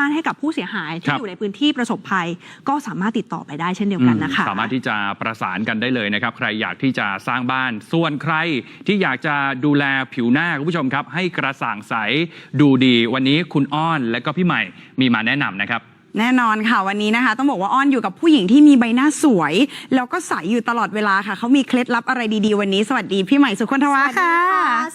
บ้านให้กับผู้เสียหายคที่รับอยู่ในพื้นที่ประสบภัย ก็สามารถติดต่อไปได้เช่นเดียวกันนะคะ สามารถที่จะประสานกันได้เลยนะครับ ใครอยากที่จะสร้างบ้าน ส่วนใครที่อยากจะดูแลผิวหน้าคุณผู้ชมครับ ให้กระจ่างใสดูดีวันนี้คุณอ้อนและก็พี่ใหม่มีมาแนะนำนะครับ แน่นอนค่ะวันนี้นะคะ ต้องบอกว่าอ้อนอยู่กับผู้หญิงที่มีใบหน้าสวย แล้วก็ใสอยู่ตลอดเวลาค่ะเขามีเคล็ดลับอะไรดีๆ วันนี้สวัสดีพี่ใหม่สุคนทวาค่ะ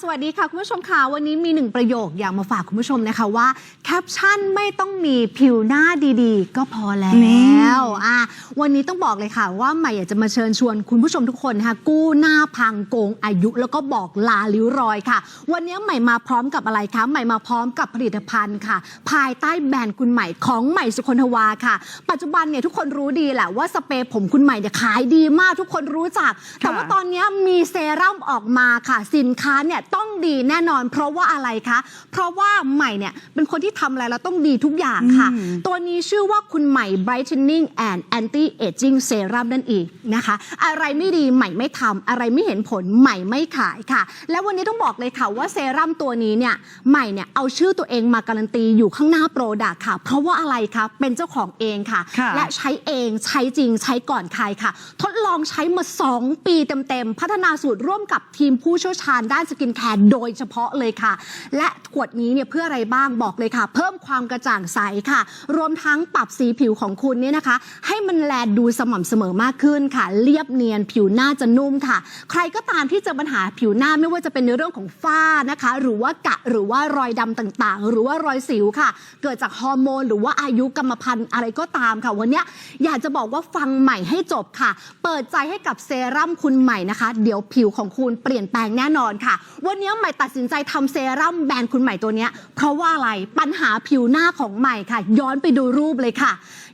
สวัสดีค่ะคุณผู้ชมค่ะวันนี้มีหนึ่งประโยคอยากมาฝากคุณผู้ชมนะคะว่าแคปชั่นไม่ต้องมีผิวหน้าดีๆ ก็พอแล้นี่วอะวันนี้ต้องบอกเลยค่ะ ว่าใหม่อยากจะมาเชิญชวนคุณผู้ชมทุกคนนะคะกู้หน้าพังโกงอายุ แล้วก็บอกลาลิ้วรอยค่ะ วันนี้ใหม่มาพร้อมกับอะไรคะใหม่มาพร้อมกับผลิตภัณฑ์ค่ะ ภายใต้แบรนด์คุณใหม่ของใหม่สุคนทวาค่ะ ปัจจุบันเนี่ยทุกคนรู้ดีแหละว่าสเปรย์ผมคุณใหม่เนี่ยขายดีมากทุกคนรู้จัก แต่ว่าตอนนี้มีเซรั่มออกมาค่ะ สินค้าเนี่ยต้องดีแน่นอน เพราะว่าอะไรคะ เพราะว่าใหม่เนี่ยเป็นคนที่ทำอะไรแล้วต้องดีทุกอย่างค่ะ ตัวนี้ชื่อว่าคุณใหม่ brightening and anti aging serum นั่นเองนะคะ อะไรไม่ดีใหม่ไม่ทำอะไรไม่เห็นผลใหม่ไม่ขายค่ะ และวันนี้ต้องบอกเลยค่ะว่าเซรั่มตัวนี้เนี่ยใหม่เนี่ยเอาชื่อตัวเองมาการันตีอยู่ข้างหน้าโปรดักค่ะ เพราะว่าอะไรคะเป็นเจ้าของเองค่ะ ค่ะ และใช้เองใช้จริงใช้ก่อนใครค่ะ ทดลองใช้มา 2 ปีเต็มๆ พัฒนาสูตรร่วมกับทีมผู้เชี่ยวชาญด้านสกินแคร์โดยเฉพาะเลยค่ะ และขวดนี้เนี่ยเพื่ออะไรบ้างบอกเลยค่ะ เพิ่มความกระจ่างใสค่ะ รวมทั้งปรับสีผิวของคุณเนี่ยนะคะ ให้มันแลดูสม่ำเสมอมากขึ้นค่ะ เรียบเนียนผิวหน้าจะนุ่มค่ะ ใครก็ตามที่เจอปัญหาผิวหน้าไม่ว่าจะเป็นในเรื่องของฝ้านะคะ หรือว่ากะหรือว่ารอยดำต่างๆ หรือว่ารอยสิวค่ะ เกิดจากฮอร์โมนหรือว่าอายุกรรมพันธุ์อะไรก็ตามค่ะ วันเนี้ยอยากจะบอกว่าฟังใหม่ให้จบค่ะ เปิดใจให้กับเซรั่มคุณใหม่นะคะ เดี๋ยวผิวของคุณเปลี่ยนแปลงแน่นอนค่ะ วันนี้ใหม่ตัดสินใจทำเซรั่มแบรนด์คุณใหม่ตัวเนี้ยเพราะว่าอะไรปัญหาผิวหน้าของใหม่ค่ะ ย้อนไปดูรูปเลยค่ะ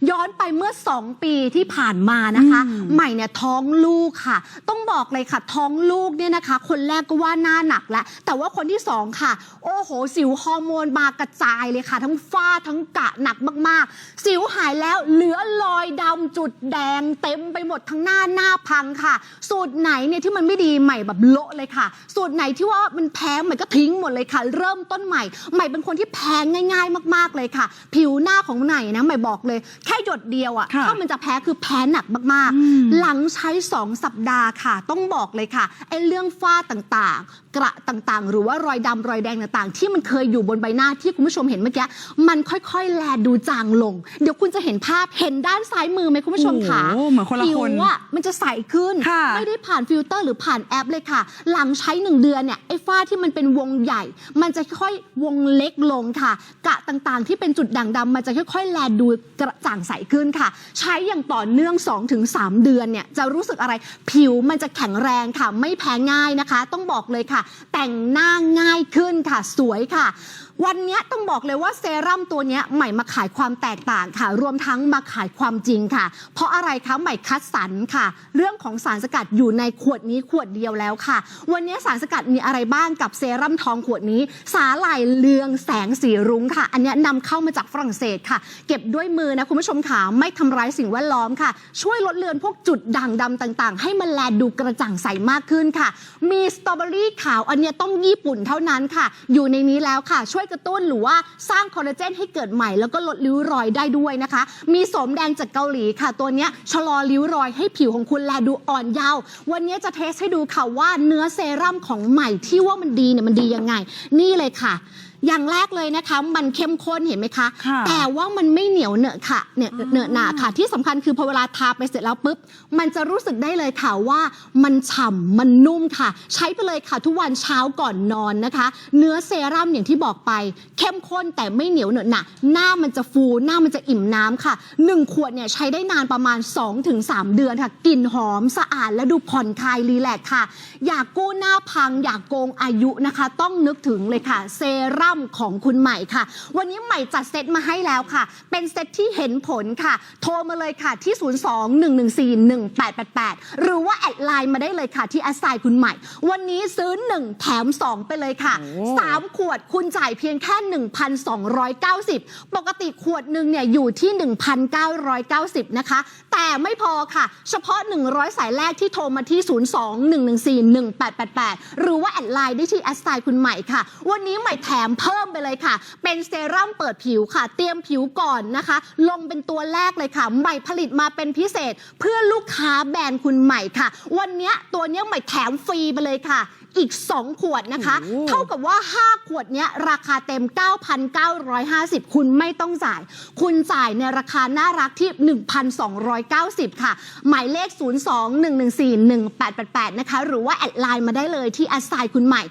ย้อนไปเมื่อ 2 ปีที่ผ่านมานะคะ ใหม่เนี่ยท้องลูกค่ะ ต้องบอกเลยค่ะ ท้องลูกเนี่ยนะคะ คนแรกก็ว่าหน้าหนักแล้วแต่ว่าคนที่สองค่ะ โอ้โหสิวฮอร์โมนมากระจายเลยค่ะ ทั้งฝ้าทั้งกะหนักมากๆสิวหายแล้วเหลือรอยดำจุดแดงเต็มไปหมดทั้งหน้าหน้าพังค่ะ สูตรไหนเนี่ยที่มันไม่ดีใหม่แบบโละเลยค่ะ สูตรไหนที่ว่ามันแพ้ใหม่ก็ทิ้งหมดเลยค่ะ เริ่มต้นใหม่ใหม่เป็นคนที่แพ้ง่าย ๆ มาก ๆเลยค่ะ ผิวหน้าของใหม่นะใหม่บอกเลย แค่หยดเดียวอะค่ะถ้ามันจะแพ้คือแพ้หนักมากอืมๆหลังใช้ 2 สัปดาห์ค่ะ ต้องบอกเลยค่ะไอ้เรื่องฝ้าต่างๆกระต่างๆ หรือว่ารอยดำรอยแดงต่างๆ ที่มันเคยอยู่บนใบหน้าที่คุณผู้ชมเห็นเมื่อกี้มันค่อยๆ แลดูจางลง เดี๋ยวคุณจะเห็นภาพเห็นด้านซ้ายมือไหมคุณผู้ชมค่ะโอ้โหเหมือนคนละผิวคนอะมันจะใสขึ้น ค่ะ ไม่ได้ผ่านฟิลเตอร์หรือผ่านแอปเลยค่ะ หลังใช้หนึ่งเดือนเนี่ยไอ้ฝ้าที่มันเป็นวงใหญ่ มันจะค่อยๆวงเล็กลงค่ะกะต่างๆ ที่เป็นจุดด่างดำมันจะค่อยๆ แลดูกระจ่างใสขึ้นค่ะ ใช้อย่างต่อเนื่อง 2-3 เดือนเนี่ยจะรู้สึกอะไรผิวมันจะแข็งแรงค่ะ ไม่แพ้ง่ายนะคะ ต้องบอกเลยค่ะแต่งหน้าง่ายขึ้นค่ะ สวยค่ะวันนี้ต้องบอกเลยว่าเซรั่มตัวนี้ใหม่มาขายความแตกต่างค่ะ รวมทั้งมาขายความจริงค่ะ เพราะอะไรคะใหม่คัดสรรค่ะ เรื่องของสารสกัดอยู่ในขวดนี้ขวดเดียวแล้วค่ะ วันนี้สารสกัดมีอะไรบ้างกับเซรั่มทองขวดนี้ สาหร่ายเลืองแสงสีรุ้งค่ะ อันนี้ยนำเข้ามาจากฝรั่งเศสค่ะ เก็บด้วยมือนะคุณผู้ชมค่ะไม่ทำร้ายสิ่งแวดล้อมค่ะ ช่วยลดเลือนพวกจุดด่างดำต่างๆ ให้มันแลดูกระจ่างใสมากขึ้นค่ะ มีสตรอเบอรี่ขาวอันนี้ต้องญี่ปุ่นเท่านั้นค่ะ อยู่ในนี้แล้วค่ะช่วยกระตุ้นหรือว่าสร้างคอลลาเจนให้เกิดใหม่แล้วก็ลดริ้วรอยได้ด้วยนะคะ มีสมแดงจากเกาหลีค่ะ ตัวนี้ชะลอริ้วรอยให้ผิวของคุณแลดูอ่อนเยาว์วันนี้จะเทสให้ดูค่ะว่าเนื้อเซรั่มของใหม่ที่ว่ามันดีเนี่ยมันดียังไง นี่เลยค่ะ อย่างแรกเลยนะคะ มันเข้มข้นเห็นไหมคะ ค่ะแต่ว่ามันไม่เหนียวเหนอะค่ะเนี่ยเหนอะหนาค่ะ ที่สำคัญคือพอเวลาทาไปเสร็จแล้วปุ๊บ มันจะรู้สึกได้เลยค่ะว่ามันฉ่ำมันนุ่มค่ะ ใช้ไปเลยค่ะ ทุกวันเช้าก่อนนอนนะคะ เนื้อเซรั่มอย่างที่บอกไป เข้มข้นแต่ไม่เหนียวเหนอะหนะหน้ามันจะฟูหน้ามันจะอิ่มน้ำค่ะ1ขวดเนี่ยใช้ได้นานประมาณ 2-3 เดือนค่ะกลิ่นหอมสะอาดและดูผ่อนคลายรีแลกซ์ค่ะ อยากกู้หน้าพัง อยากโกงอายุนะคะ ต้องนึกถึงเลยค่ะ เซรั่มของคุณใหม่ค่ะ วันนี้ใหม่จัดเซตมาให้แล้วค่ะ เป็นเซตที่เห็นผลค่ะ โทรมาเลยค่ะที่ 02-114-1888 หรือว่าแอดไลน์มาได้เลยค่ะ ที่แอสไซน์คุณใหม่ วันนี้ซื้อ 1 แถม 2 ไปเลยค่ะโอ้3ขวดคุณจ่ายเพียงแค่ 1,290 ปกติขวดหนึ่งเนี่ยอยู่ที่ 1,990 นะคะแต่ไม่พอค่ะ เฉพาะ 100 สายแรกที่โทรมาที่ 02-114-1888 หรือว่าแอดไลน์ได้ที่แอดไซน์คุณใหม่ค่ะ วันนี้ใหม่แถมเพิ่มไปเลยค่ะ เป็นเซรั่มเปิดผิวค่ะ เตรียมผิวก่อนนะคะ ลงเป็นตัวแรกเลยค่ะ ใหม่ผลิตมาเป็นพิเศษ เพื่อลูกค้าแบรนด์คุณใหม่ค่ะ วันนี้ตัวนี้ใหม่แถมฟรีไปเลยค่ะ อีก 2 ขวดนะคะโอ้โหเท่ากับว่า 5 ขวดเนี้ยราคาเต็ม 9,950 คุณไม่ต้องจ่าย คุณจ่ายในราคาน่ารักที่ 1,290 ค่ะ หมายเลข 02-114-1888 นะคะ หรือว่าแอดไลน์มาได้เลยที่แอดไซน์คุณใหม่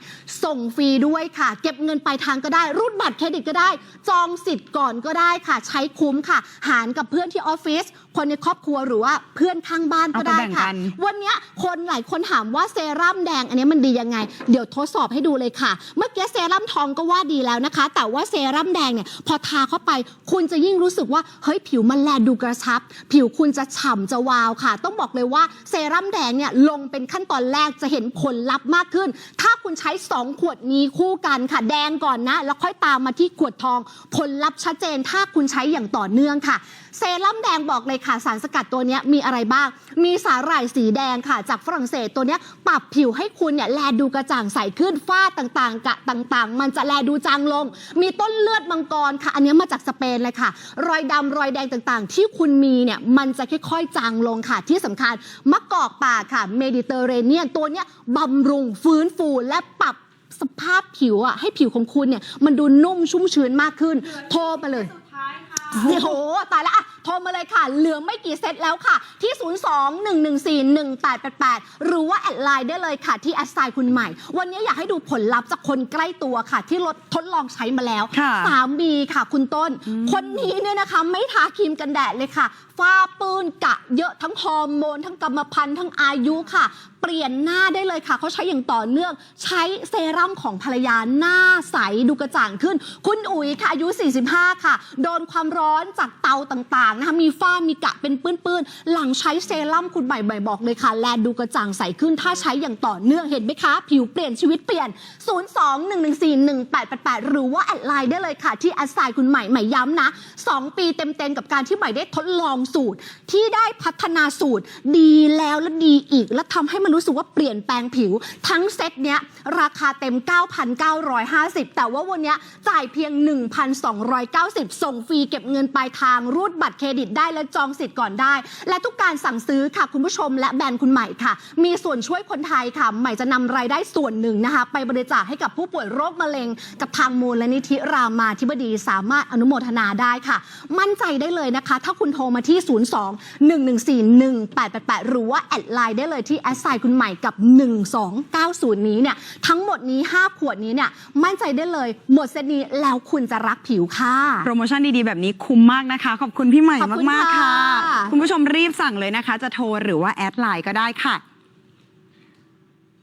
ส่งฟรีด้วยค่ะ เก็บเงินปลายทางก็ได้ รูดบัตรเครดิตก็ได้ จองสิทธิ์ก่อนก็ได้ค่ะ ใช้คุ้มค่ะ หารกับเพื่อนที่ออฟฟิศคนในครอบครัวหรือว่าเพื่อนข้างบ้านก็ได้เอาไปแบ่งค่ะกันวันเนี้ยคนหลายคนถามว่าเซรั่มแดงอันนี้มันดียังไง เดี๋ยวทดสอบให้ดูเลยค่ะ เมื่อกี้เซรั่มทองก็ว่าดีแล้วนะคะ แต่ว่าเซรั่มแดงเนี่ยพอทาเข้าไปคุณจะยิ่งรู้สึกว่าเฮ้ยผิวมันแลดูกระชับ ผิวคุณจะฉ่ำจะวาวค่ะ ต้องบอกเลยว่าเซรั่มแดงเนี่ยลงเป็นขั้นตอนแรกจะเห็นผลลัพธ์มากขึ้น ถ้า คุณใช้ 2 ขวดนี้คู่กันค่ะ แดงก่อนนะ แล้วค่อยตามมาที่ขวดทอง ผลลัพธ์ชัดเจนถ้าคุณใช้อย่างต่อเนื่องค่ะ เซรั่มแดงบอกเลยค่ะ สารสกัดตัวนี้มีอะไรบ้าง มีสาหร่ายสีแดงค่ะ จากฝรั่งเศสตัวนี้ปรับผิวให้คุณเนี่ยแลดูกระจ่างใสขึ้นฝ้าต่างๆ กะต่างๆ มันจะแลดูจางลง มีต้นเลือดมังกรค่ะ อันนี้มาจากสเปนเลยค่ะ รอยดำรอยแดงต่างๆ ที่คุณมีเนี่ยมันจะค่อยๆจางลงค่ะ ที่สำคัญมะกอกป่าค่ะเมดิเตอร์เรเนียนตัวนี้บำรุงฟื้นฟูและปรับสภาพผิวอะให้ผิวของคุณเนี่ยมันดูนุ่มชุ่มชื้นมากขึ้น โทรมาเลยโอ้โหตายแล้วอะโทรมาเลยค่ะ เหลือไม่กี่เซตแล้วค่ะ ที่ 02-114-1888 หรือว่าแอดไลน์ได้เลยค่ะ ที่แอดไซน์คุณใหม่ วันนี้อยากให้ดูผลลัพธ์จากคนใกล้ตัวค่ะ ที่ลดทดลองใช้มาแล้วค่ะสามีค่ะ คุณต้นคนนี้เนี่ยนะคะ ไม่ทาครีมกันแดดเลยค่ะ ฝ้าปื้นกะเยอะทั้งฮอร์โมน ทั้งกรรมพันธุ์ทั้งอายุค่ะ เปลี่ยนหน้าได้เลยค่ะ เขาใช้อย่างต่อเนื่อง ใช้เซรั่มของภรรยาหน้าใสดูกระจ่างขึ้น คุณอุ๋ยค่ะอายุ 45 ค่ะ โดนความร้อนจากเตาต่างๆนะคะมีฝ้ามีกะเป็นปื้นๆ หลังใช้เซรั่มคุณใหม่ๆบอกเลยค่ะ แลดูกระจ่างใสขึ้นถ้าใช้อย่างต่อเนื่องเห็นไหมคะ ผิวเปลี่ยนชีวิตเปลี่ยน 02-114-1888 หรือว่า แอดไลน์ได้เลยค่ะ ที่แอดไซน์คุณใหม่ใหม่ย้ำนะ 2 ปีเต็มๆ กับการที่ใหม่ได้ทดลองสูตร ที่ได้พัฒนาสูตร ดีแล้วและดีอีก และทำให้มันรู้สึกว่าเปลี่ยนแปลงผิว ทั้งเซตเนี้ยราคาเต็ม 9,950 แต่ว่าวันเนี้ยจ่ายเพียง 1,290 ส่งฟรีเก็บเงินปลายทางรูดบัตรเครดิตได้และจองสิทธิ์ก่อนได้ และทุกการสั่งซื้อค่ะคุณผู้ชมและแบรนด์คุณใหม่ค่ะ มีส่วนช่วยคนไทยค่ะ ใหม่จะนำรายได้ส่วนหนึ่งนะคะ ไปบริจาคให้กับผู้ป่วยโรคมะเร็ง กับทางมูลลนิธิรามาธิบดีสามารถอนุโมทนาได้ค่ะ มั่นใจได้เลยนะคะ ถ้าคุณโทรมาที่ 02 114 1888 หรือว่าแอดไลน์ได้เลยที่แอดไซน์คุณใหม่กับ 1290 นี้เนี่ยทั้งหมดนี้ 5 ขวดนี้เนี่ยมั่นใจได้เลยหมดเซตนี้แล้วคุณจะรักผิวค่ะ โปรโมชั่นดีๆ แบบนี้คุ้มมากนะคะ ขอบคุณพี่ใหม่ขอบคุณมากๆค่ะค่ะ คุณผู้ชมรีบสั่งเลยนะคะ จะโทรหรือว่าแอดไลน์ก็ได้ค่ะโป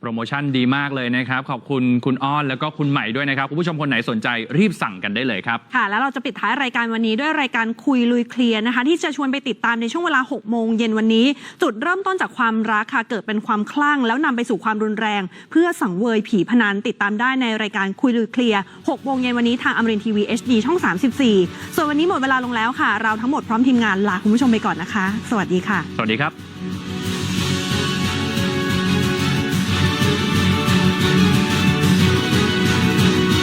รโมชั่นดีมากเลยนะครับ ขอบคุณคุณอ้อนแล้วก็คุณใหม่ด้วยนะครับ คุณผู้ชมคนไหนสนใจรีบสั่งกันได้เลยครับ ค่ะ แล้วเราจะปิดท้ายรายการวันนี้ด้วยรายการคุยลุยเคลียร์นะคะ ที่จะชวนไปติดตามในช่วงเวลา 6 โมงเย็นวันนี้ จุดเริ่มต้นจากความรักค่ะ เกิดเป็นความคลั่ง แล้วนำไปสู่ความรุนแรง เพื่อสังเวยผีพนันติดตามได้ในรายการคุยลุยเคลียร์ 6 โมงเย็นวันนี้ทางอมรินทีวี HD ช่อง 34 ส่วนวันนี้หมดเวลาลงแล้วค่ะ เราทั้งหมดพร้อมทีมงานลาคุณผู้ชมไปก่อนนะคะ สวัสดีค่ะ สวัสดีครับ